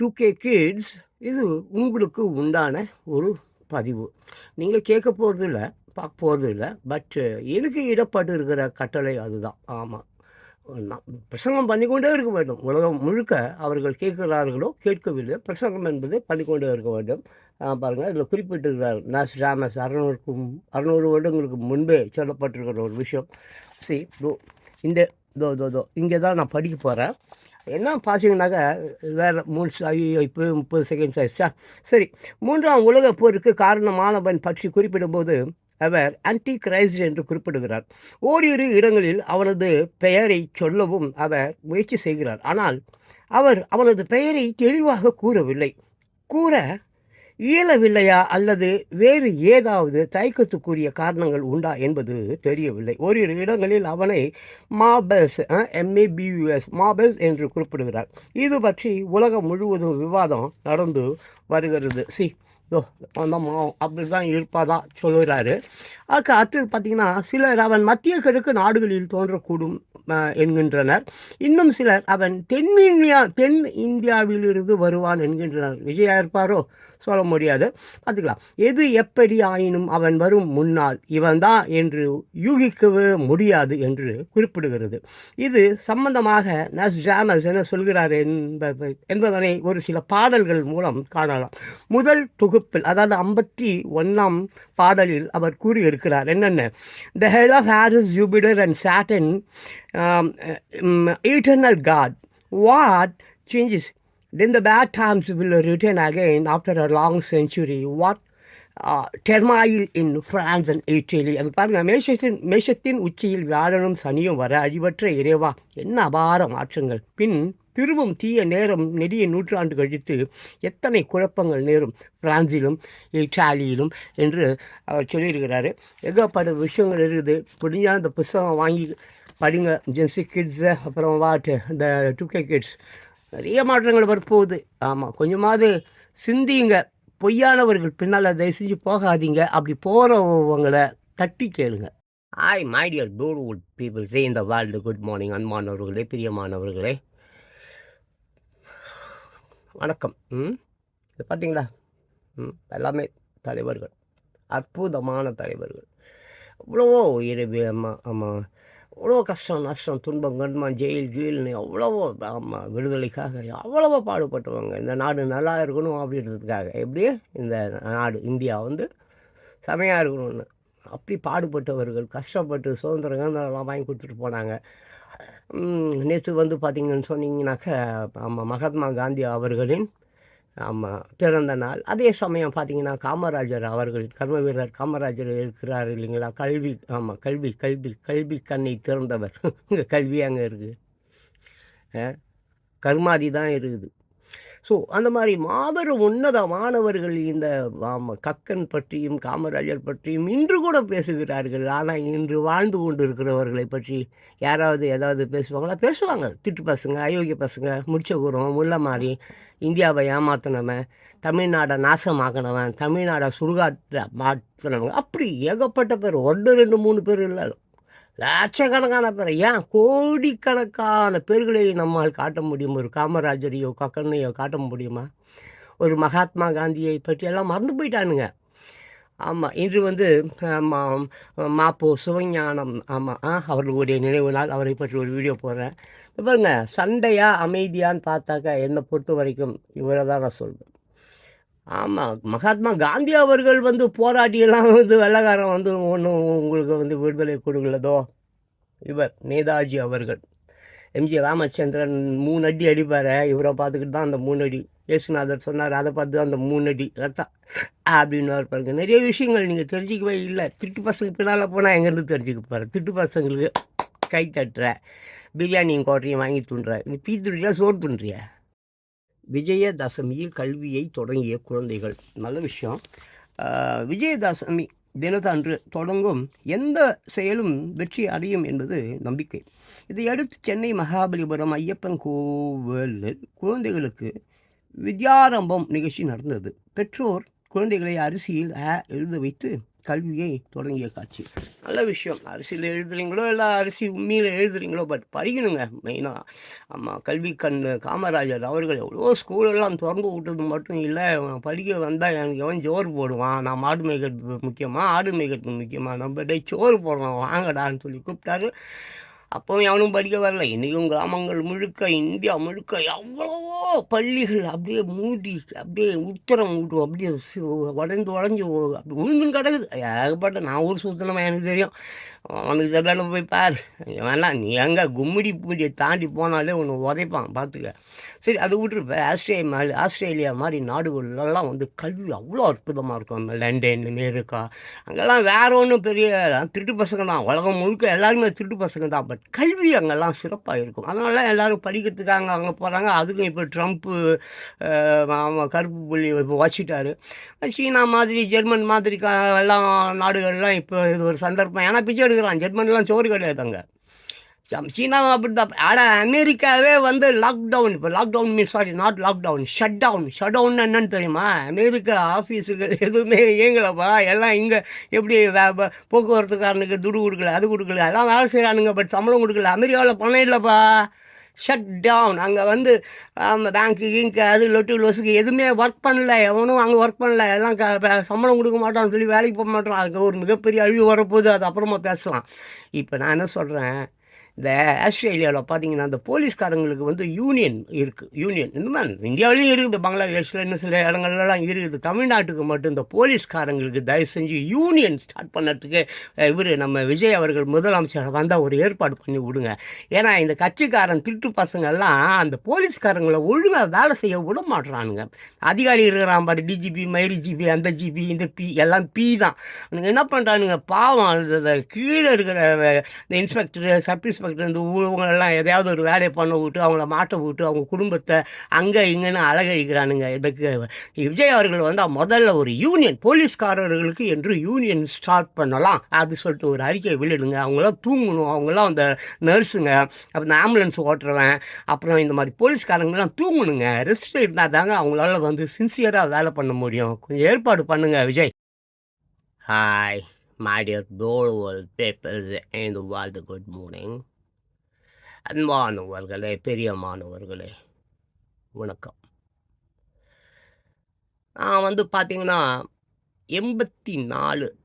Two K kids இது உங்களுக்கு உண்டான ஒரு பதிவு. நீங்கள் கேட்க போகிறது இல்லை பார்க்க போகிறது இல்லை பட் எனக்கு இடப்பட்டு இருக்கிற கட்டளை அதுதான். ஆமாம் நான் பிரசங்கம் பண்ணிக்கொண்டே இருக்க வேண்டும். உலகம் முழுக்க அவர்கள் கேட்கிறார்களோ கேட்கவில்லை பிரசங்கம் என்பது பண்ணிக்கொண்டே இருக்க வேண்டும். பாருங்கள் இதில் குறிப்பிட்டிருக்கிறார். நாஸ் ராமஸ் அறநூறுக்கும் அறநூறு வருடங்களுக்கு முன்பே சொல்லப்பட்டிருக்கிற ஒரு விஷயம். சி இந்த தோ தோ தோ இங்கே தான் நான் படிக்க போகிறேன் என்ன பார்த்தீங்கன்னாக்கா வேறு மூணு ஐயோ இப்போ முப்பது செகண்ட்ஸ் ஆயிடுச்சா? சரி மூன்றாம் உலக போருக்கு காரணமானவன் பற்றி குறிப்பிடும்போது அவர் ஆன்டி கிரைஸ்ட் என்று குறிப்பிடுகிறார். ஓரிரு இடங்களில் அவனது பெயரை சொல்லவும் அவர் முயற்சி செய்கிறார். ஆனால் அவர் அவனது பெயரை தெளிவாக கூறவில்லை. கூற இயலவில்லையா அல்லது வேறு ஏதாவது தயக்கத்துக்குரிய காரணங்கள் உண்டா என்பது தெரியவில்லை. ஓரிரு இடங்களில் அவனை மாபெல்ஸ் எம்ஏபியூஎஸ் மாபஸ் என்று குறிப்பிடுகிறார். இது பற்றி உலகம் முழுவதும் விவாதம் நடந்து வருகிறது. சி இதோ அந்த அப்படி தான் இருப்பதாக சொல்கிறாரு அதுக்கு அடுத்தது பார்த்திங்கன்னா சிலர் அவன் மத்திய கிழக்கு நாடுகளில் தோன்றக்கூடும் என்கின்றனர். இன்னும் சிலர் அவன் தென்னிந்தியா தென் இந்தியாவிலிருந்து வருவான் என்கின்றனர். விஜயா இருப்பாரோ? சொல்ல முடியாது. பார்த்துக்கலாம் எது எப்படி ஆயினும் அவன் வரும் முன்னால் இவன்தான் என்று யூகிக்கவே முடியாது என்று குறிப்பிடுகிறது. இது சம்பந்தமாக நஸ் ஜாமஸ் என சொல்கிறார் என்பது என்பதனை ஒரு சில பாடல்கள் மூலம் காணலாம். முதல் தொகுப்பில் அதாவது ஐம்பத்தி ஒன்றாம் பாடலில் அவர் கூறியிருக்கிறார் என்னென்ன the head of Horus Jupiter and Saturn eternal god what changes Then the bad times will return again after a long century. What uh, turmoil in France and Italy. அது பாருங்க மேஷத்தின் மேஷத்தின் உச்சியில் வியாழனும் சனியும் வர அழிவற்ற இறைவா என்ன அபார மாற்றங்கள் பின் திரும்பும் தீய நேரம் நெடிய நூற்றாண்டு கழித்து எத்தனை குழப்பங்கள் நேரும் பிரான்சிலும் இட்டாலியிலும் என்று அவர் சொல்லியிருக்கிறாரு. ஏகப்பட்ட விஷயங்கள் இருக்குது. முடிஞ்சால் அந்த புஸ்தகம் வாங்கி படிங்க. ஜென்சி கிட்ஸு அப்புறம் வாட்டு இந்த டூ கே கிட்ஸ் நிறைய மாற்றங்கள் வரப்போகுது. ஆமாம் கொஞ்சமாவது சிந்திங்க. பொய்யானவர்கள் பின்னால் தயவு செஞ்சு போகாதீங்க. அப்படி போகிறவங்களை தட்டி கேளுங்க. ஆய் மைடியர் பியூட்டிஃபுல் பீப்புள்ஸே இந்த வேர்ல்டு குட் மார்னிங் அன்பானவர்களே பிரியமானவர்களே. வணக்கம். ம்? இது பார்த்தீங்களா ம் எல்லாமே தலைவர்கள். அற்புதமான தலைவர்கள். அவ்வளவோ இரவு ஆமாம் ஆமாம் அவ்வளோ கஷ்டம் நஷ்டம் துன்பம் கண்மா ஜெயில் ஜெயில்னு அவ்வளவோ ஆமாம் விடுதலைக்காக அவ்வளவோ பாடுபட்டவங்க. இந்த நாடு நல்லா இருக்கணும் அப்படின்றதுக்காக. எப்படி? இந்த நாடு இந்தியா வந்து செமையாக இருக்கணும்னு. அப்படி பாடுபட்டவர்கள் கஷ்டப்பட்டு சுதந்திரம் சுதந்திரம்லாம் வாங்கி கொடுத்துட்டு போனாங்க. நேற்று வந்து பார்த்திங்கன்னு சொன்னீங்கன்னாக்கா ஆமாம் மகாத்மா காந்தி அவர்களின் ஆமாம் பிறந்த நாள். அதே சமயம் பார்த்தீங்கன்னா காமராஜர் அவர்கள் கர்ம வீரர் காமராஜர் இருக்கிறார் இல்லைங்களா? கல்வி ஆமாம் கல்வி கல்வி கல்வி கண்ணை திறந்தவர். இங்கே கல்வி அங்கே இருக்குது கர்மாதி தான் இருக்குது. ஸோ அந்த மாதிரி மாபெரும் உன்னதமானவர்கள் இந்த கக்கன் பற்றியும் காமராஜர் பற்றியும் இன்று கூட பேசுகிறார்கள். ஆனால் இன்று வாழ்ந்து கொண்டு இருக்கிறவர்களை பற்றி யாராவது ஏதாவது பேசுவாங்களா? பேசுவாங்க. திட்டு பசங்க அயோக்கிய பசங்க முடிச்சகுரம் முல்லை மாதிரி இந்தியாவை ஏமாத்தினவன் தமிழ்நாடை நாசமாக்கினவன் தமிழ்நாடை சுடுகாட்ட மாற்றினவங்க அப்படி ஏகப்பட்ட பேர் ஒன்று ரெண்டு மூணு பேர் இல்லை. லட்சக்கணக்கான பேர் ஏன் கோடிக்கணக்கான பேர்களை நம்மால் காட்ட முடியும்? ஒரு காமராஜரையோ கக்கனையோ காட்ட முடியுமா? ஒரு மகாத்மா காந்தியை பற்றியெல்லாம் மறந்து போயிட்டானுங்க. ஆமாம் இன்று வந்து மாப்போ சிவஞானம் ஆமாம் அவர்களுடைய நினைவு நாள் அவரை பற்றி ஒரு வீடியோ போடுறேன். பாருங்கள் சண்டையாக அமைதியான்னு பார்த்தாக்கா என்னை பொறுத்த வரைக்கும் இவரை தான் நான் சொல்வேன். ஆமாம் மகாத்மா காந்தி அவர்கள் வந்து போராட்டியெல்லாம் வந்து வெள்ளக்காரன் வந்து ஒன்றும் உங்களுக்கு வந்து விடுதலை கொடுக்கலதோ? இவர் நேதாஜி அவர்கள். எம்ஜி ராமச்சந்திரன் மூணு அடி அடிப்பார். இவரை பார்த்துக்கிட்டு தான் அந்த மூணு அடி. இயேசுநாதர் சொன்னார் அதை பார்த்து அந்த மூணு அடி ரத்தம் அப்படின்னு பாருங்க. நிறைய விஷயங்கள் நீங்கள் தெரிஞ்சிக்கவே இல்லை. திட்டு பசங்க பின்னால் போனால் எங்கேருந்து தெரிஞ்சுக்க போகிறேன் திட்டு பசங்களுக்கு கை தட்டுற பிரியாணியும் கோட்டையும் வாங்கி தூண்டுற. நீ பீ துண்டியா சோறு துண்டுறிய விஜயதசமியில் கல்வியை தொடங்கிய குழந்தைகள். நல்ல விஷயம். விஜயதசமி தினத்தன்று தொடங்கும் எந்த செயலும் வெற்றி அடையும் என்பது நம்பிக்கை. இதையடுத்து சென்னை மகாபலிபுரம் ஐயப்பன் கோவிலில் குழந்தைகளுக்கு வித்யாரம்பம் நிகழ்ச்சி நடந்தது. பெற்றோர் குழந்தைகளை அரிசியில் ஆ எழுத வைத்து கல்வியை தொடங்கிய காட்சி. நல்ல விஷயம். அரசியல் எழுதுறீங்களோ இல்லை அரிசி உண்மையில் எழுதுறீங்களோ பட் படிக்கணுங்க மெயினாக ஆமாம் கல்வி கண் காமராஜர் அவர்கள் எவ்வளோ ஸ்கூலெல்லாம் திறந்து விட்டது மட்டும் இல்லை படிக்க வந்தால் எனக்கு எவன் சோறு போடுவான்? நான் மாடு மேய்க்கிறது முக்கியமாக ஆடு மேய்க்கிறது முக்கியமாக நம்ம டே சோறு போடுவான் வாங்கடான்னு சொல்லி கூப்பிட்டாரு. அப்பவும் எவனும் படிக்க வரல. இன்றைக்கும் கிராமங்கள் முழுக்க இந்தியா முழுக்க எவ்வளவோ பள்ளிகள் அப்படியே மூடி அப்படியே உத்தரம் மூட்டும் அப்படியே உடஞ்சி உடஞ்சி அப்படி உழுந்துன்னு கிடக்குது. ஏகப்பட்ட நான் ஊர் சுத்தனமாக எனக்கு தெரியும். அவனுக்கு தெரியல போய் பார். வேணாம் நீ எங்கே கும்மிடி பூண்டியை தாண்டி போனாலே ஒன்று உதைப்பான் பார்த்துக்க. சரி அது விட்டுருப்ப ஆஸ்திரேலியா மாதிரி ஆஸ்திரேலியா மாதிரி நாடுகள்லாம் வந்து கல்வி அவ்வளோ அற்புதமாக இருக்கும் லண்டன் அமெரிக்கா. அங்கெல்லாம் வேற ஒன்றும் பெரிய திருட்டு பசங்க தான். உலகம் முழுக்க எல்லாருமே திருட்டு பசங்க தான். பட் கல்வி அங்கெல்லாம் சிறப்பாக இருக்கும். அதனால எல்லோரும் படிக்கிறதுக்காக அங்கே போகிறாங்க அதுக்கும் இப்போ ட்ரம்ப்பு கருப்பு புள்ளி இப்போ வச்சுட்டாரு. சீனா மாதிரி ஜெர்மன் மாதிரி எல்லாம் நாடுகள்லாம் இப்போ இது ஒரு சந்தர்ப்பம். ஏன்னா பிச்சை எடுக்கிறான் ஜெர்மனிலாம் சோறு கிடையாது அங்கே சீனாவும் அப்படி தான் ஆனால் அமெரிக்காவே வந்து லாக்டவுன் இப்போ lockdown mean sorry not lockdown shut down shut down என்னன்னு தெரியுமா? அமெரிக்கா ஆஃபீஸுகள் எதுவுமே இயங்கலப்பா. எல்லாம் இங்கே எப்படி போக்குவரத்துக்காரனுக்கு துடு கொடுக்கல அது கொடுக்கல. எல்லாம் வேலை செய்கிறானுங்க பட் சம்பளம் கொடுக்கல. அமெரிக்காவில் பணம் இல்லைப்பா. ஷட் டவுன் அங்கே வந்து பேங்க்கு கிங்க்கு அது லொட்டு லொசுக்கு எதுவுமே ஒர்க் பண்ணல. எவனும் அங்கே ஒர்க் பண்ணல. எல்லாம் க சம்பளம் கொடுக்க மாட்டான்னு சொல்லி வேலைக்கு போக மாட்டான். அதுக்கு ஒரு மிகப்பெரிய அழிவு வரப்போகுது. அது அப்புறமா பேசலாம். இப்போ நான் என்ன சொல்கிறேன் இந்த ஆஸ்திரேலியாவில் பார்த்தீங்கன்னா அந்த போலீஸ்காரங்களுக்கு வந்து யூனியன் இருக்குது யூனியன். இன்னும் இந்தியாவிலையும் இருக்குது பங்களாதேஷில் இன்னும் சில இடங்கள்லாம் இருக்குது. தமிழ்நாட்டுக்கு மட்டும் இந்த போலீஸ்காரங்களுக்கு தயவு செஞ்சு யூனியன் ஸ்டார்ட் பண்ணுறதுக்கு இவர் நம்ம விஜய் அவர்கள் முதலமைச்சர் வந்தால் ஒரு ஏற்பாடு பண்ணி விடுங்க. ஏன்னா இந்த கட்சிக்காரன் திருட்டு பசங்கள்லாம் அந்த போலீஸ்காரங்களை ஒழுங்காக வேலை செய்ய விட மாட்டுறானுங்க அதிகாரி இருக்கிறான் பாரு டிஜிபி மயிரி ஜிபி அந்த ஜிபி இந்த பி எல்லாம் பி தான். என்ன பண்ணுறானுங்க பாவம் அந்த கீழே இருக்கிற இந்த இன்ஸ்பெக்டர் சப் இன்ஸ்பெக்டர் பக்கத்தில் இருந்து இவங்களெல்லாம் எதையாவது ஒரு வேலையை பண்ண விட்டு அவங்கள மாட்ட விட்டு அவங்க குடும்பத்தை அங்கே இங்கேன்னு அழகழிக்கிறானுங்க. இதுக்கு விஜய் அவர்கள் வந்து முதல்ல ஒரு யூனியன் போலீஸ்காரர்களுக்கு என்று யூனியன் ஸ்டார்ட் பண்ணலாம் அப்படின்னு சொல்லிட்டு ஒரு அறிக்கை வெளியிடுங்க. அவங்களாம் தூங்கணும். அவங்களாம் அந்த நர்ஸுங்க அப்புறம் ஆம்புலன்ஸ் ஓட்டுறவன் அப்புறம் இந்த மாதிரி போலீஸ்காரங்களாம் தூங்கணுங்க. ரெஸ்ட் இருந்தால் தாங்க அவங்களால வந்து சின்சியராக வேலை பண்ண முடியும். கொஞ்சம் ஏற்பாடு பண்ணுங்கள் Vijay. Hi my dear global papers in the world, good morning. அன்பானவர்களே பெரியமானவர்களே வணக்கம். நான் வந்து பார்த்திங்கன்னா எண்பத்தி நாலு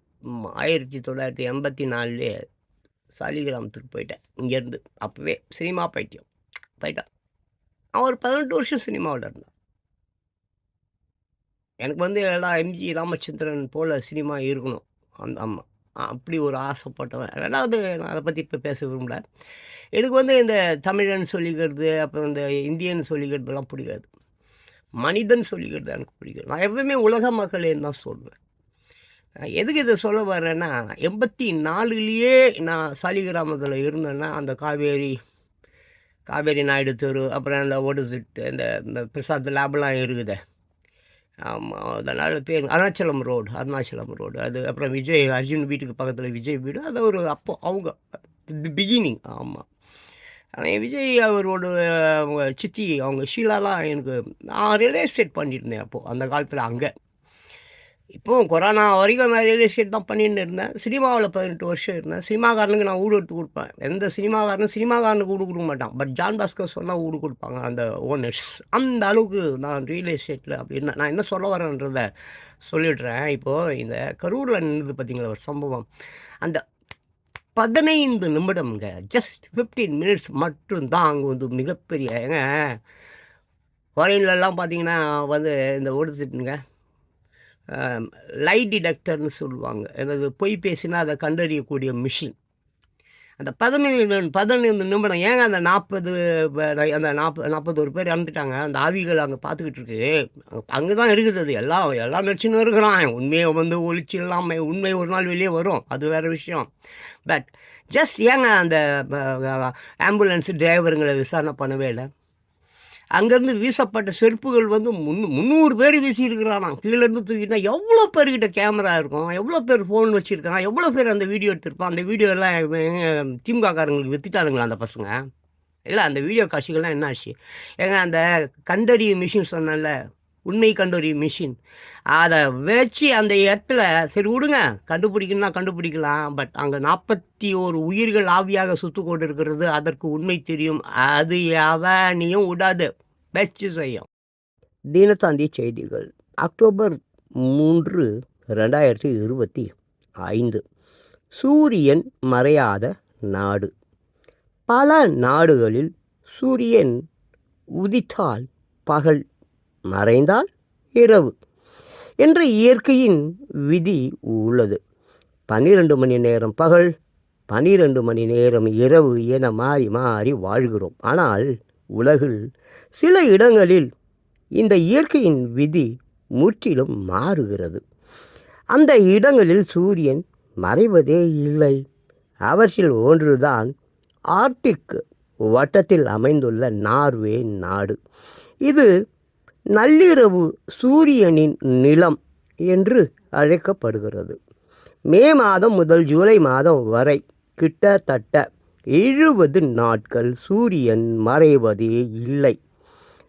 ஆயிரத்தி தொள்ளாயிரத்தி எண்பத்தி நாலுலே சாலிகிராமத்துக்கு போயிட்டேன் இங்கேருந்து. அப்போவே சினிமா பைத்தியம் போயிட்டேன் நான் ஒரு பதினெட்டு வருஷம் சினிமாவில் இருந்தேன். எனக்கு வந்து எல்லாம் எம்ஜி ராமச்சந்திரன் போல் சினிமா இருக்கணும். அந்த ஆமாம் அப்படி ஒரு ஆசைப்பட்டவன். ரெண்டாவது நான் அதை பற்றி இப்போ பேச விரும்பல. எனக்கு வந்து இந்த தமிழன் சொல்லிக்கிறது அப்புறம் இந்த இந்தியன் சொல்லிக்கிறதுலாம் பிடிக்காது. மனிதன் சொல்லிக்கிறது எனக்கு பிடிக்கும் நான் எப்பவுமே உலக மக்களேன்னு தான் சொல்லுவேன் எதுக்கு இதை சொல்ல வர்றேன்னா எண்பத்தி நாலுலேயே நான் சாலிகிராமத்தில் இருந்தேன்னா அந்த காவேரி காவேரி நாயுடு தெரு அப்புறம் அந்த ஓடுசிட்டு இந்த பிரசாத் லேபெலாம் இருக்குது. ஆமாம் அதனால் பேர் அருணாச்சலம் ரோடு அருணாச்சலம் ரோடு. அது அப்புறம் விஜய் அர்ஜுன் வீட்டுக்கு பக்கத்தில் விஜய் வீடு. அது ஒரு அப்போ அவங்க பிகினிங் ஆமாம் ஆனால் விஜய் அவரோட அவங்க சித்தி அவங்க ஷீலாலாம் எனக்கு நான் ரியல் எஸ்டேட் பண்ணியிருந்தேன் அப்போது அந்த காலத்தில் அங்கே. இப்போது கொரோனா வரைக்கும் நான் ரியல் எஸ்டேட் தான் பண்ணிட்டு இருந்தேன். சினிமாவில் பதினெட்டு வருஷம் இருந்தேன். சினிமாக்காரனுக்கு நான் ஊடு எடுத்து கொடுப்பேன். எந்த சினிமாக்காரனும் சினிமாக்காரனுக்கு ஊடு கொடுக்க மாட்டான். பட் ஜான் பாஸ்கர் சொன்னால் ஊடு கொடுப்பாங்க அந்த ஓனர்ஸ் அந்த அளவுக்கு நான் ரியல் எஸ்டேட்டில் அப்படின்னு நான் என்ன சொல்ல வரேன்றத சொல்லிடுறேன். இப்போது இந்த கரூரில் நின்றுது பார்த்தீங்களா ஒரு சம்பவம். அந்த பதினைந்து நிமிடம்ங்க ஜஸ்ட் ஃபிஃப்டீன் மினிட்ஸ் மட்டும்தான் அங்கே வந்து மிகப்பெரிய ஏங்க ஃபாரின்லலாம் பார்த்தீங்கன்னா வந்து இந்த ஒடுத்துட்டுங்க லை டிடெக்டர்னு சொல்லுவாங்க. அதாவது பொய் பேசினா அதை கண்டறியக்கூடிய மிஷின் அந்த பதினைந்து பதினைந்து நிமிடம் ஏங்க அந்த நாற்பது அந்த நாற்பது நாற்பத்தோரு பேர் இறந்துட்டாங்க? அந்த ஆவிகள் அங்கே பார்த்துக்கிட்டு இருக்கு. அங்கே தான் இருக்குது அது. எல்லாம் எல்லாம் நடிச்சுன்னு இருக்கிறான். உண்மையை வந்து ஒழிச்சு இல்லாமல் உண்மை ஒரு நாள் வெளியே வரும். அது வேறு விஷயம். பட் ஜஸ்ட் ஏங்க அந்த ஆம்புலன்ஸ் டிரைவருங்களை விசாரணை பண்ணவே இல்லை. அங்கேருந்து வீசப்பட்ட செருப்புகள் வந்து முன் முந்நூறு பேர் வீசியிருக்கிறானா? கீழேருந்து தூக்கிட்டா எவ்வளோ பேர்கிட்ட கேமரா இருக்கும்? எவ்வளோ பேர் ஃபோன் வச்சுருக்கான்? எவ்வளோ பேர் அந்த வீடியோ எடுத்திருப்பான்? அந்த வீடியோ எல்லாம் திமுககாரங்களுக்கு வித்துட்டானுங்களா அந்த பசங்க? இல்லை அந்த வீடியோ காட்சிகள்லாம் என்ன ஆச்சு? ஏங்க அந்த கண்டறியும் மிஷின் சொன்னல உண்மை கண்டறியும் மிஷின் அதை வச்சு அந்த இடத்துல சரி விடுங்க கண்டுபிடிக்கணும்னா கண்டுபிடிக்கலாம். பட் அங்கே நாற்பத்தி ஒரு உயிர்கள் ஆவியாக சுத்து கொண்டு இருக்கிறது அதற்கு உண்மை தெரியும். அது எவனையும் விடாது. பெஸ்ட் செய்யும் தினத்தாந்தி செய்திகள். அக்டோபர் மூன்று ரெண்டாயிரத்தி இருபத்தி ஐந்து. சூரியன் மறையாத நாடு. பல நாடுகளில் சூரியன் உதித்தால் பகல் மறைந்தால் இரவு. என்ற இயற்கையின் விதி உள்ளது. பன்னிரண்டு மணி நேரம் பகல் பனிரெண்டு மணி நேரம் இரவு என மாறி மாறி வாழ்கிறோம். ஆனால் உலகில் சில இடங்களில் இந்த இயற்கையின் விதி முற்றிலும் மாறுகிறது. அந்த இடங்களில் சூரியன் மறைவதே இல்லை. அவற்றில் ஒன்றுதான் ஆர்டிக் வட்டத்தில் அமைந்துள்ள நார்வே நாடு. இது நள்ளிரவு சூரியனின் நிலம் என்று அழைக்கப்படுகிறது. மே மாதம் முதல் ஜூலை மாதம் வரை கிட்டத்தட்ட எழுபது நாட்கள் சூரியன் மறைவதே இல்லை.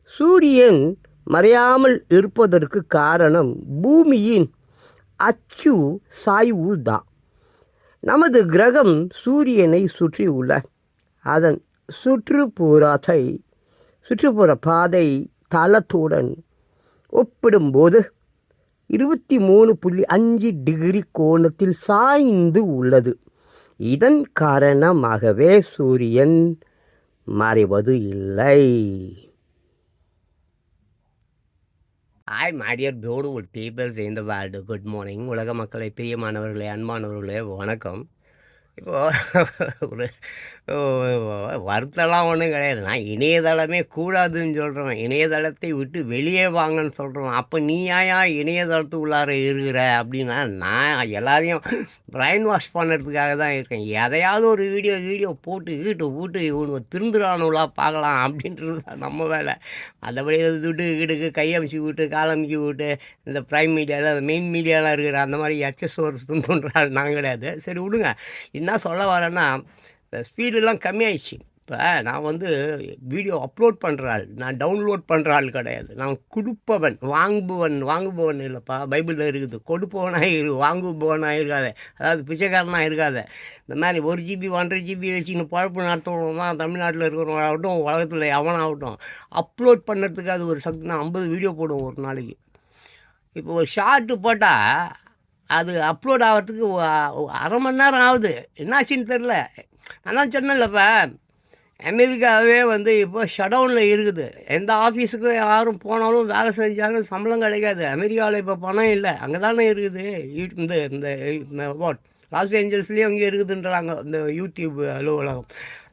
சூரியன் மறையாமல் இருப்பதற்கு காரணம் பூமியின் அச்சு சாய்வு தான் நமது கிரகம் சூரியனை சுற்றியுள்ள அதன் சுற்றுப்புறத்தை சுற்றுப்புற பாதை தளத்துடன் ஒப்பிடும்போது இருபத்தி மூணு புள்ளி அஞ்சு டிகிரி கோணத்தில் சாய்ந்து உள்ளது. இதன் காரணமாகவே சூரியன் மறைவது இல்லை. Hi my dear beautiful peoples இந்த வேர்ல்டு குட் மார்னிங் உலக மக்களை பிரியமானவர்களே அன்பானவர்களே வணக்கம். இப்போது ஒரு வருத்தம்லாம் ஒன்றும் கிடையாது. நான் இணையதளமே கூடாதுன்னு சொல்கிறேன் இணையதளத்தை விட்டு வெளியே வாங்கன்னு சொல்கிறேன் அப்போ நீ ஏயா இணையதளத்து உள்ளார இருக்கிற? அப்படின்னா நான் எல்லாரையும் பிரைன் வாஷ் பண்ணுறதுக்காக தான் இருக்கேன். எதையாவது ஒரு வீடியோ வீடியோ போட்டு வீட்டு போட்டு இவனுக்கு திருந்துறானுலாம் பார்க்கலாம் அப்படின்றது தான் நம்ம வேலை. மற்றபடி துட்டு வீட்டுக்கு கையமிச்சு விட்டு காலமிக்கி விட்டு இந்த ப்ரைம் மீடியாவில் மெயின் மீடியாலாம் இருக்கிற அந்த மாதிரி எச்எஸ் ஒரு துண்டுன்றால் நான் கிடையாது. சரி விடுங்க. என்ன சொல்ல வரேன்னா இந்த ஸ்பீடெல்லாம் கம்மியாயிடுச்சு. இப்போ நான் வந்து வீடியோ அப்லோட் பண்ணுற ஆள் நான் டவுன்லோட் பண்ணுற ஆள் கிடையாது. நான் கொடுப்பவன் வாங்குபவன் வாங்குபவன் இல்லைப்பா. பைபிளில் இருக்குது. கொடுப்பவனாக இரு வாங்குபவனாக இருக்காத. அதாவது பிச்சைக்காரனாக இருக்காத. இந்த மாதிரி ஒரு ஜிபி ஒன்றரை ஜிபி வச்சுன்னு பழப்பு நடத்துகிறவங்க தான் தமிழ்நாட்டில் இருக்கிறவங்களாகட்டும் உலகத்தில் எவனாகட்டும். அப்லோட் பண்ணுறதுக்கு அது ஒரு சக்தி நான் ஐம்பது வீடியோ போடுவோம் ஒரு நாளைக்கு. இப்போ ஒரு ஷார்ட்டு போட்டால் அது அப்லோட் ஆகிறதுக்கு அரை மணி நேரம் ஆகுது என்னாச்சுன்னு தெரில. அதான் தான் சொன்னேன்லப்பா. அமெரிக்காவே வந்து இப்போ ஷடவுனில் இருக்குது. எந்த ஆஃபீஸுக்கு யாரும் போனாலும் வேலை செஞ்சாலும் சம்பளம் கிடைக்காது. அமெரிக்காவில் இப்போ பணம் இல்லை. அங்கே தானே இருக்குது இந்த இந்த வாட் லாஸ் ஏஞ்சல்ஸ்லேயும் அங்கே இருக்குதுன்றாங்க. இந்த யூடியூப் அலுவலகம்.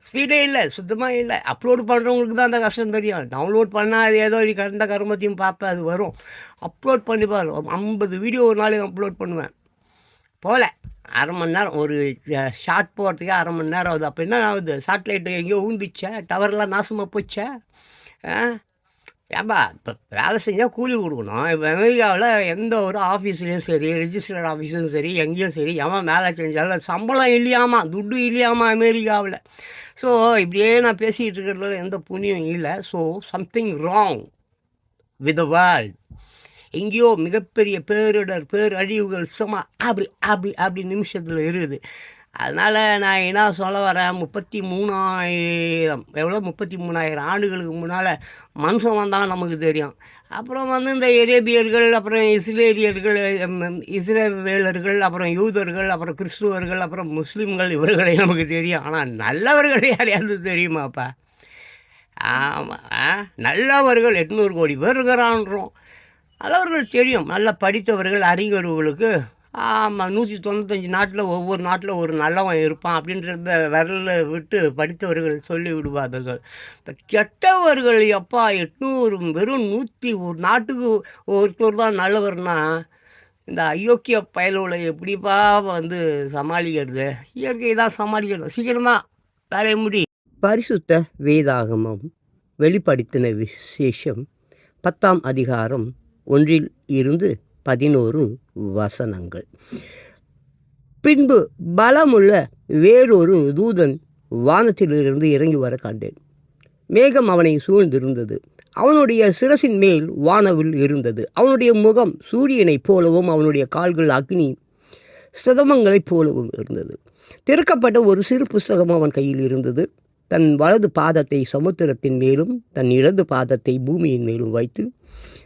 ஸ்பீடே இல்லை சுத்தமாக இல்லை. அப்லோடு பண்ணுறவங்களுக்கு தான் அந்த கஷ்டம் தெரியும். டவுன்லோட் பண்ணால் அது ஏதோ நீ கரண்ட கருமத்தையும் பார்ப்பேன் அது வரும். அப்லோட் பண்ணி பாரு. ஐம்பது வீடியோ ஒரு நாளைக்கு அப்லோட் பண்ணுவேன். போகல அரை மணி நேரம் ஒரு ஷார்ட் போகிறதுக்கே அரை மணி நேரம் ஆகுது. அப்போ என்ன ஆகுது? சேட்டலைட்டு எங்கேயோ ஊந்துச்சா டவர்லாம் நாசமாக போச்சா? ஆ ஏன்பா இப்போ வேலை செஞ்சால் கூலி கொடுக்கணும். இப்போ அமெரிக்காவில் எந்த ஒரு ஆஃபீஸ்லேயும் சரி ரிஜிஸ்டர் ஆஃபீஸும் சரி எங்கேயும் சரி எவன் வேலை செஞ்சாலும் சம்பளம் இல்லையாமா துட்டு இல்லையாமா அமெரிக்காவில். ஸோ இப்படியே நான் பேசிகிட்டு இருக்கிறதுல எந்த புண்ணியம் இல்லை. So something wrong with the world எங்கேயோ மிகப்பெரிய பேரிடர் பேரழிவுகள் சும்மா அப்படி அப்படி அப்படி நிமிஷத்தில் இருக்குது அதனால் நான் என்ன சொல்ல வரேன் முப்பத்தி மூணாயிரம் எவ்வளோ? முப்பத்தி மூணாயிரம் ஆண்டுகளுக்கு முன்னால் மனுஷன் வந்தால் நமக்கு தெரியும். அப்புறம் வந்து இந்த எரேபியர்கள் அப்புறம் இஸ்ரேலியர்கள் எம், இஸ்ரேவேலர்கள் அப்புறம் யூதர்கள் அப்புறம் கிறிஸ்துவர்கள் அப்புறம் முஸ்லீம்கள் இவர்களை நமக்கு தெரியும். ஆனால் நல்லவர்கள் யாரையாவது தெரியுமாப்பா? ஆமாம் நல்லவர்கள் எட்நூறு கோடி பேர் இருக்கிறான்றோம். நல்லவர்கள் தெரியும். நல்லா படித்தவர்கள் அறிஞர்களுக்கு ஆமாம் நூற்றி தொண்ணூத்தஞ்சு நாட்டில் ஒவ்வொரு நாட்டில் ஒரு நல்லவன் இருப்பான் அப்படின்றத விரல விட்டு படித்தவர்கள் சொல்லி விடுவார்கள். இந்த கெட்டவர்கள் எப்பா எட்நூறு வெறும் நூற்றி ஒரு நாட்டுக்கு ஒருத்தர் தான் நல்லவர்னா இந்த அயோக்கிய பயலோட எப்படிப்பா வந்து சமாளிக்கிறது? இயற்கை தான் சமாளிக்கணும். சீக்கிரம் தான் வேலையை முடி. பரிசுத்த வேதாகமம் வெளிப்படுத்தின விசேஷம் பத்தாம் அதிகாரம் ஒன்றில் இருந்து பதினோரு வசனங்கள். பின்பு பலமுள்ள வேறொரு தூதன் வானத்திலிருந்து இறங்கி வர கண்டேன். மேகம் அவனை சூழ்ந்திருந்தது. அவனுடைய சிரசின் மேல் வானவில் இருந்தது. அவனுடைய முகம் சூரியனைப் போலவும் அவனுடைய கால்கள் அக்னி ஸ்ததமங்களைப் போலவும் இருந்தது. திறக்கப்பட்ட ஒரு சிறு புஸ்தகம் அவன் கையில் இருந்தது. தன் வலது பாதத்தை சமுத்திரத்தின் மேலும் தன் இடது பாதத்தை பூமியின் மேலும் வைத்து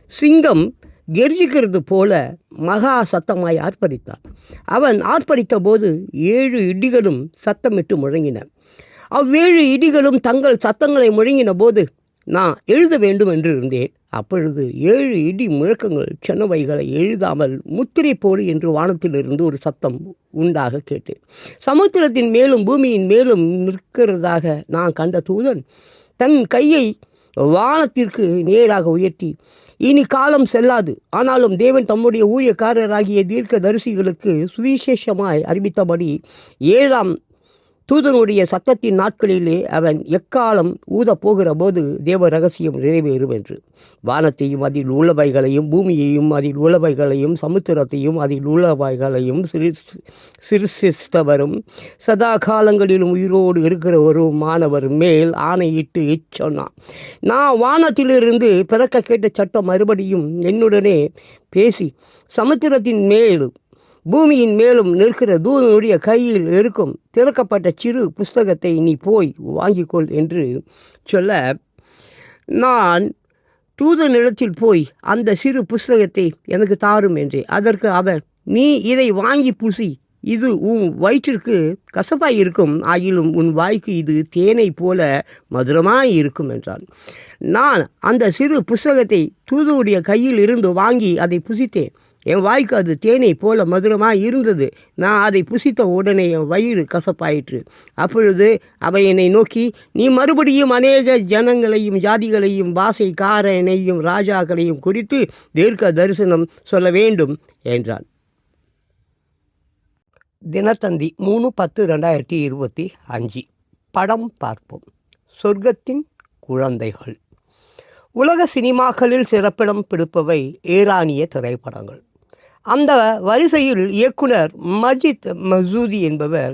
சிங்கம் கெர்ஜிக்கிறது போல மகா சத்தமாய் ஆர்ப்பரித்தான் அவன் ஆர்ப்பரித்த போது ஏழு இடிகளும் சத்தமிட்டு முழங்கின. அவ்வேழு இடிகளும் தங்கள் சத்தங்களை முழங்கின போது நான் எழுத வேண்டும் என்று இருந்தேன். அப்பொழுது ஏழு இடி முழக்கங்கள் சென்னவைகளை எழுதாமல் முத்திரை போடு என்று வானத்திலிருந்து ஒரு சத்தம் உண்டாக கேட்டேன். சமுத்திரத்தின் மேலும் பூமியின் மேலும் நிற்கிறதாக நான் கண்ட தூதன் தன் கையை வானத்திற்கு நேராக உயர்த்தி இனி காலம் செல்லாது. ஆனாலும் தேவன் தம்முடைய ஊழியக்காரராகிய தீர்க்க தரிசிகளுக்கு சுவிசேஷமாய் அறிவித்தபடி ஏழாம் தூதனுடைய சத்தத்தின் நாட்களிலே அவன் எக்காலம் ஊதப் போகிற போது தேவ ரகசியம் நிறைவேறும் என்று. வானத்தையும் அதில் உள்ளவைகளையும் பூமியையும் அதில் உள்ளவைகளையும் சமுத்திரத்தையும் அதில் உள்ளவைகளையும் சிறு சிறுசித்தவரும் சதா காலங்களிலும் உயிரோடு இருக்கிறவரும் மாணவர் மேல் ஆணையிட்டு சொன்னான். நான் வானத்திலிருந்து பிறக்க கேட்ட சட்டம் மறுபடியும் என்னுடனே பேசி சமுத்திரத்தின் மேல் பூமியின் மேலும் நிற்கிற தூதனுடைய கையில் இருக்கும் திறக்கப்பட்ட சிறு புஸ்தகத்தை நீ போய் வாங்கிக்கொள் என்று சொல்ல நான் தூதனிடத்தில் போய் அந்த சிறு புஸ்தகத்தை எனக்கு தாரும் என்றேன் அதற்கு அவர் நீ இதை வாங்கி பூசி இது உன் வயிற்றிற்கு கசப்பாய் இருக்கும். ஆகிலும் உன் வாய்க்கு இது தேனை போல மதுரமாய் இருக்கும் என்றான். நான் அந்த சிறு புஸ்தகத்தை தூதுவுடைய கையில் இருந்து வாங்கி அதை புசித்தேன். என் வாய்க்கு அது தேனை போல மதுரமாக இருந்தது. நான் அதை புசித்த உடனே என் வயிறு கசப்பாயிற்று. அப்பொழுது அவை என்னை நோக்கி நீ மறுபடியும் அநேக ஜனங்களையும் ஜாதிகளையும் பாசைக்காரனையும் ராஜாக்களையும் குறித்து தீர்க்க தரிசனம் சொல்ல வேண்டும் என்றான். தினத்தந்தி மூணு பத்து ரெண்டாயிரத்தி இருபத்தி அஞ்சு. படம் பார்ப்போம். சொர்க்கத்தின் குழந்தைகள். உலக சினிமாக்களில் சிறப்பிடம் பிடிப்பவை ஈரானிய திரைப்படங்கள். அந்த வரிசையில் இயக்குனர் மஜித் மசூதி என்பவர்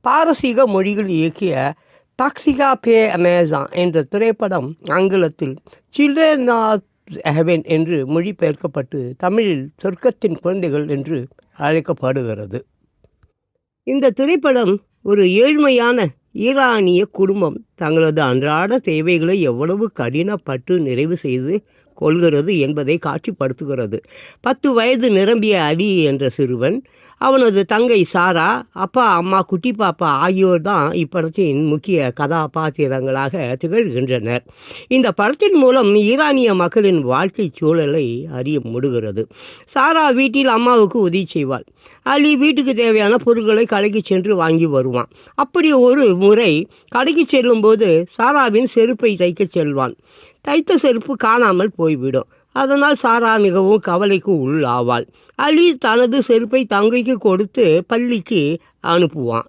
பாரசீக மொழியில் இயக்கிய டாக்ஸிகா பே அமேசான் என்ற திரைப்படம் ஆங்கிலத்தில் சில்ட்ரன் ஆஃப் ஹெவன் என்று மொழிபெயர்க்கப்பட்டு தமிழில் சொர்க்கத்தின் குழந்தைகள் என்று அழைக்கப்படுகிறது. இந்த திரைப்படம் ஒரு ஏழ்மையான ஈரானிய குடும்பம். தங்களது அன்றாட தேவைகளை எவ்வளவு கடினப்பட்டு நிறைவு செய்து கொள்கிறது என்பதை காட்சிப்படுத்துகிறது. பத்து வயது நிரம்பிய அலி என்ற சிறுவன் அவனது தங்கை சாரா அப்பா அம்மா குட்டி பாப்பா ஆகியோர் தான் இப்படத்தின் முக்கிய கதாபாத்திரங்களாக திகழ்கின்றனர். இந்த படத்தின் மூலம் ஈரானிய மக்களின் வாழ்க்கை சூழலை அறிய முடுகிறது. சாரா வீட்டில் அம்மாவுக்கு உதவி செய்வாள். அலி வீட்டுக்கு தேவையான பொருட்களை கடைக்கு சென்று வாங்கி வருவான். அப்படி ஒரு முறை கடைக்கு செல்லும்போது சாராவின் செருப்பை தைக்கச் செல்வான். தைத்த செருப்பு காணாமல் போய்விடும். அதனால் சாரா மிகவும் கவலைக்கு உள்ளாவாள். அலி தனது செருப்பை தங்கைக்கு கொடுத்து பள்ளிக்கு அனுப்புவான்.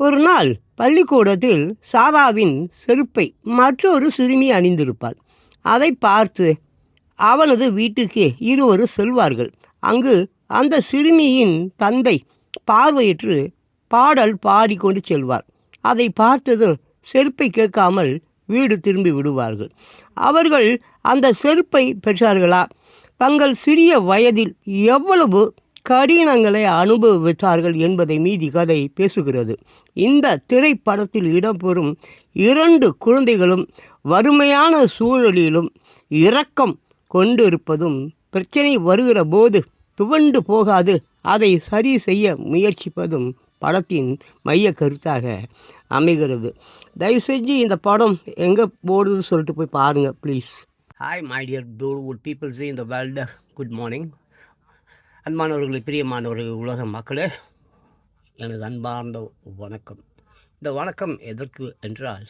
ஒரு நாள் பள்ளிக்கூடத்தில் சாராவின் செருப்பை மற்றொரு சிறுமி அணிந்திருப்பாள். அதை பார்த்து அவனது வீட்டுக்கு இருவரும் செல்வார்கள். அங்கு அந்த சிறுமியின் தந்தை பார்வையற்று பாடல் பாடிக்கொண்டு செல்வார். அதை பார்த்ததும் செருப்பை கேட்காமல் வீடு திரும்பி விடுவார்கள். அவர்கள் அந்த செருப்பை பெற்றார்களா? தங்கள் சிறிய வயதில் எவ்வளவு கடினங்களை அனுபவித்தார்கள் என்பதை மீதி கதை பேசுகிறது. இந்த திரைப்படத்தில் இடம்பெறும் இரண்டு குழந்தைகளும் வறுமையான சூழலிலும் இரக்கம் கொண்டிருப்பதும் பிரச்சனை வருகிற போது துவண்டு போகாது. அதை சரி செய்ய முயற்சிப்பதும் படத்தின் மைய கருத்தாக அமைகிறது. தயவு செஞ்சு இந்த படம் எங்கே போடுதுன்னு சொல்லிட்டு போய் பாருங்கள் please hi my dear beautiful peoples இந்த வேர்ல்டு குட் மார்னிங் அன்பானவர்களே பிரியமானவர்கள் உலக மக்களே எனது அன்பார்ந்த வணக்கம். இந்த வணக்கம் எதற்கு என்றால்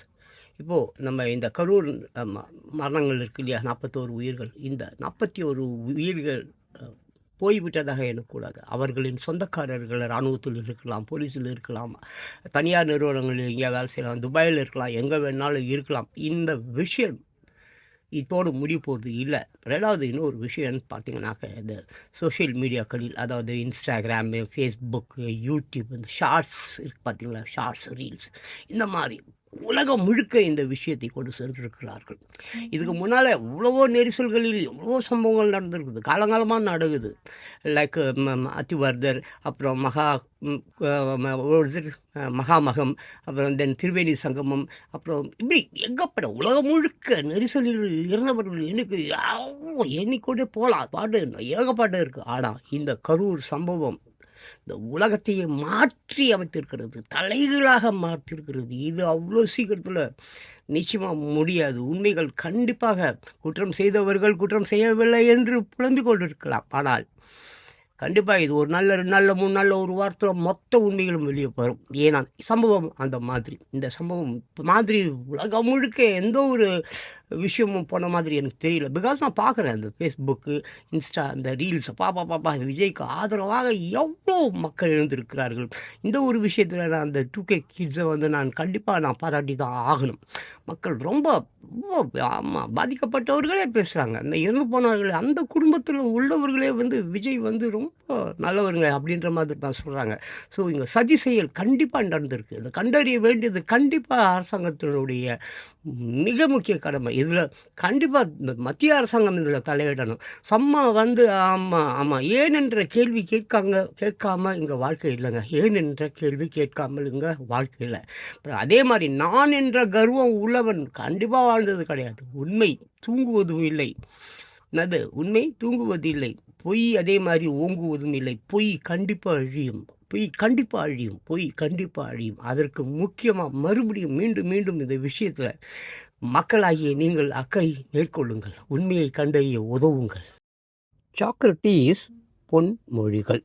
இப்போது நம்ம இந்த கரூர் ம- மரணங்கள் இருக்கு இல்லையா? நாற்பத்தோரு உயிர்கள். இந்த நாற்பத்தி ஒரு உயிர்கள் போய்விட்டதாக எண்ணக்கூடாது. அவர்களின் சொந்தக்காரர்கள் இராணுவத்தில் இருக்கலாம் போலீஸில் இருக்கலாம் தனியார் நிறுவனங்களில் எங்கேயா வேலை செய்யலாம் துபாயில் இருக்கலாம் எங்கே வேணாலும் இருக்கலாம். இந்த விஷயம் இதோடு முடிய போகிறது இல்லை. ரெண்டாவது இன்னொரு விஷயம்னு பார்த்தீங்கன்னாக்க இந்த சோஷியல் மீடியாக்களில் அதாவது இன்ஸ்டாகிராமு ஃபேஸ்புக்கு யூடியூப் இந்த ஷார்ட்ஸ் இருக்குது பார்த்தீங்களா? ஷார்ட்ஸ் ரீல்ஸ் இந்த மாதிரி உலகம் முழுக்க இந்த விஷயத்தை கொண்டு சென்றிருக்கிறார்கள் இதுக்கு முன்னால் எவ்வளவோ நெரிசல்களில் எவ்வளவோ சம்பவங்கள் நடந்திருக்குது. காலங்காலமாக நடக்குது. லைக் அத்திவர்தர் அப்புறம் மகா ம், அஹ், ம- ஒரு இது, அஹ், மகாமகம் அப்புறம் தென் திருவேணி சங்கமம் அப்புறம் இப்படி எங்கப்பட உலகம் முழுக்க நெரிசலில் இருந்தவர்கள் எனக்கு அவ்வளோ எண்ணிக்கொண்டே போகலாம். பாட்டு ஏகப்பாடு இருக்குது ஆனால் இந்த கரூர் சம்பவம் இந்த உலகத்தையே மாற்றி அமைத்திருக்கிறது தலைகளாக மாற்றிருக்கிறது. இது அவ்வளோ சீக்கிரத்தில் நிச்சயமாக முடியாது. உண்மைகள் கண்டிப்பாக குற்றம் செய்தவர்கள் குற்றம் செய்யவில்லை என்று புலம்பிக் கொண்டிருக்கலாம். ஆனால் கண்டிப்பாக இது ஒரு நல்ல ரெண்டு நாளில் மூணு நாளில் ஒரு வாரத்தில் மொத்த உண்மைகளும் வெளியே வரும். ஏன்னா சம்பவம் அந்த மாதிரி. இந்த சம்பவம் மாதிரி உலகம் முழுக்க எந்த ஒரு விஷயமும் போன மாதிரி எனக்கு தெரியல. பிகாஸ் நான் பார்க்குறேன் அந்த ஃபேஸ்புக்கு இன்ஸ்டா அந்த ரீல்ஸை பாப்பா பாப்பா விஜய்க்கு ஆதரவாக எவ்வளோ மக்கள் எழுந்திருக்கிறார்கள். இந்த ஒரு விஷயத்தில் நான் அந்த டூ கே கிட்ஸை வந்து நான் கண்டிப்பாக நான் பாராட்டி தான் ஆகணும். மக்கள் ரொம்ப ரொம்ப ஆமாம் பாதிக்கப்பட்டவர்களே பேசுகிறாங்க அந்த இறந்து போனவர்கள் அந்த குடும்பத்தில் உள்ளவர்களே வந்து விஜய் வந்து ரொம்ப நல்லவருங்க அப்படின்ற மாதிரி தான் சொல்கிறாங்க ஸோ இங்கே சதி செயல் கண்டிப்பாக நடந்திருக்கு. இதை கண்டறிய வேண்டியது கண்டிப்பாக அரசாங்கத்தினுடைய மிக முக்கிய கடமை. இதில் கண்டிப்பாக மத்திய அரசாங்கம் இதில் தலையிடணும். சம்மா வந்து ஆமாம் ஆமாம் ஏனென்ற கேள்வி கேட்காங்க கேட்காம இங்கே வாழ்க்கை இல்லைங்க. ஏனென்ற கேள்வி கேட்காமல் இங்கே வாழ்க்கை இல்லை. அதே மாதிரி நான் என்ற கர்வம் உள்ளவன் கண்டிப்பாக வாழ்ந்தது கிடையாது. உண்மை தூங்குவதும் இல்லை. என்னது? உண்மை தூங்குவது இல்லை. பொய் அதே மாதிரி ஓங்குவதும் இல்லை. பொய் கண்டிப்பாக அழியும். பொய் கண்டிப்பாக அழியும். பொய் கண்டிப்பாக அழியும். அதற்கு முக்கியமாக மறுபடியும் மீண்டும் மீண்டும் இந்த விஷயத்தில் மக்களாகிய நீங்கள் அக்கறை மேற்கொள்ளுங்கள். உண்மையை கண்டறிய உதவுங்கள். சாக்ரட்டீஸ் பொன்மொழிகள்.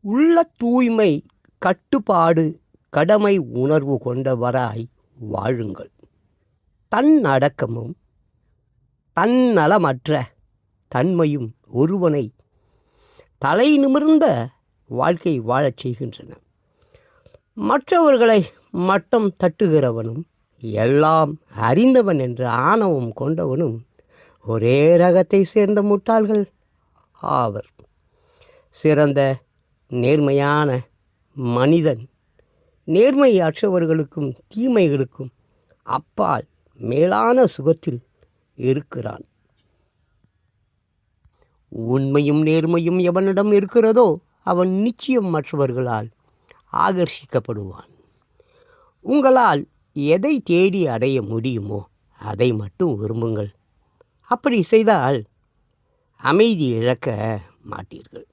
உள்ள தூய்மை கட்டுப்பாடு கடமை உணர்வு கொண்டவராய் வாழுங்கள். தன் அடக்கமும் தன்னலமற்ற தன்மையும் ஒருவனை தலை நிமிர்ந்த வாழ்க்கை வாழச் செய்கின்றன. மற்றவர்களை மட்டம் தட்டுகிறவனும் எல்லாம் அறிந்தவன் என்ற ஆணவம் கொண்டவனும் ஒரே ரகத்தை சேர்ந்த முட்டாள்கள் ஆவர். சிறந்த நேர்மையான மனிதன். நேர்மையற்றவர்களுக்கும் தீமைகளுக்கும் அப்பால் மேலான சுகத்தில் இருக்கிறான். உண்மையும் நேர்மையும் எவனிடம் இருக்கிறதோ அவன் நிச்சயம் மற்றவர்களால் ஆகர்ஷிக்கப்படுவான். உங்களால் எதை தேடி அடைய முடியுமோ அதை மட்டும் விரும்புங்கள். அப்படி செய்தால் அமைதி இழக்க மாட்டீர்கள்.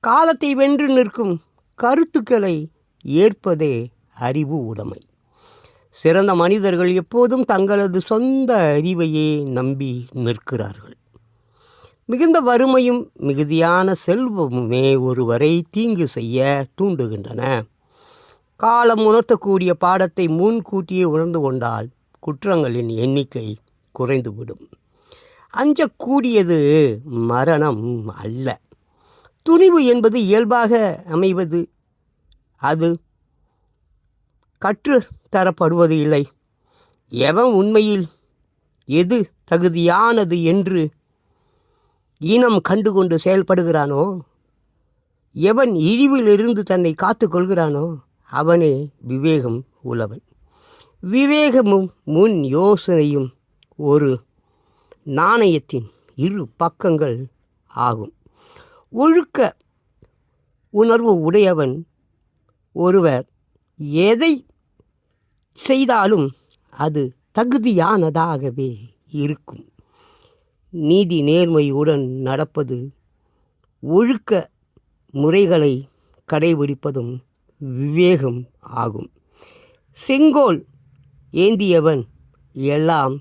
காலத்தை வென்று நிற்கும் கருத்துக்களை ஏற்பதே அறிவு உடைமை. சிறந்த மனிதர்கள் எப்போதும் தங்களது சொந்த அறிவையே நம்பி நிற்கிறார்கள். மிகுந்த வறுமையும் மிகுதியான செல்வமுமே ஒருவரை தீங்கு செய்ய தூண்டுகின்றன. காலம் உணர்த்தக்கூடிய பாடத்தை முன்கூட்டியே உணர்ந்து கொண்டால் குற்றங்களின் எண்ணிக்கை குறைந்துவிடும். அஞ்சக்கூடியது மரணம் அல்ல. துணிவு என்பது இயல்பாக அமைவது. அது கற்று தரப்படுவது இல்லை. எவன் உண்மையில் எது தகுதியானது என்று இனம் கண்டுகொண்டு செயல்படுகிறானோ எவன் இழிவிலிருந்து தன்னை காத்து கொள்கிறானோ அவனே விவேகம் உள்ளவன். விவேகமும் முன் யோசனையும் ஒரு நாணயத்தின் இரு பக்கங்கள் ஆகும். ஒழுக்க உணர்வு உடையவன் ஒருவர் எதை செய்தாலும் அது தகுதியானதாகவே இருக்கும். நீதி நேர்மையுடன் நடப்பது ஒழுக்க முறைகளை கடைபிடிப்பதும் விவேகம் ஆகும். செங்கோல் ஏந்தியவன் எல்லாம்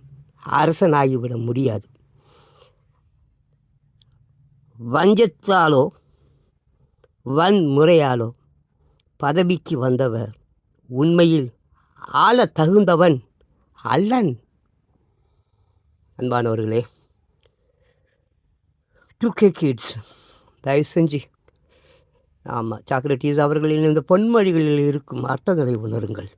அரசனாகிவிட முடியாது. வஞ்சத்தாலோ வன்முறையாலோ பதவிக்கு வந்தவர் உண்மையில் ஆள தகுந்தவன் அல்லன். அன்பானவர்களே டூ கே கிட்ஸ் தயவு செஞ்சு ஆமாம் சாக்ரட்டீஸ் அவர்களின் இந்த பொன்மொழிகளில் இருக்கும் அர்த்தங்களை உணருங்கள்.